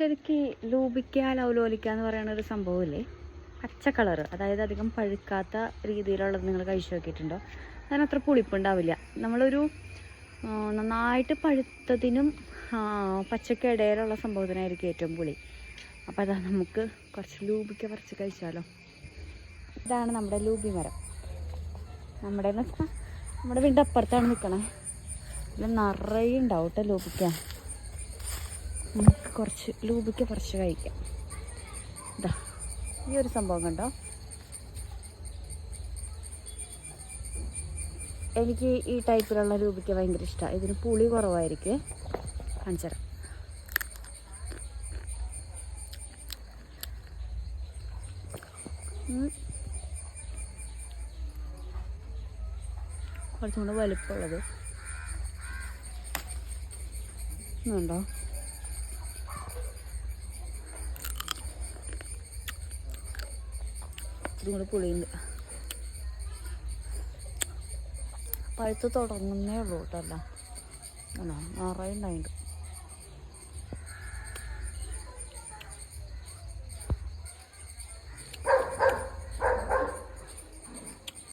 ശരിക്ക് ലൂപിക്ക ലൗലോലിക്ക എന്ന് പറയുന്ന ഒരു സംഭവമില്ലേ? പച്ച കളർ അതായത് അധികം പഴുക്കാത്ത രീതിയിലുള്ളത് നിങ്ങൾ കഴിച്ചു നോക്കിയിട്ടുണ്ടോ? അതിന് അത്ര പുളിപ്പുണ്ടാവില്ല. നമ്മളൊരു നന്നായിട്ട് പഴുത്തതിനും പച്ചക്കിടയിലുള്ള സംഭവത്തിനായിരിക്കും ഏറ്റവും പുളി. അപ്പോൾ അതാ നമുക്ക് കുറച്ച് ലൂപിക്ക പറിച്ച് കഴിച്ചാലോ? ഇതാണ് നമ്മുടെ ലൂബി മരം. നമ്മുടെ നമ്മുടെ വീടിന്റെ അപ്പുറത്താണ് നിൽക്കണേ ഇതിൽ നിറയെ ഉണ്ടാവും കേട്ടോ ലൂബിക്ക. നമുക്ക് കുറച്ച് ലൂബിക്ക് കുറച്ച് കഴിക്കാം. ഇതാ ഈ ഒരു സംഭവം കണ്ടോ? എനിക്ക് ഈ ടൈപ്പിലുള്ള ലൂബിക്ക ഭയങ്കര ഇഷ്ടമാണ് ഇതിന് പുളി കുറവായിരിക്കും. കാണിച്ചു കുറച്ചും കൂടെ വലിപ്പമുള്ളത്. ഉണ്ടോ ഇതും കൂടെ പുളിയുണ്ട്. പഴുത്ത് തുടങ്ങുന്നേ ഉള്ളൂ കേട്ടോ അല്ല ആണോ നിറയെ ഉണ്ടായിട്ടുണ്ട്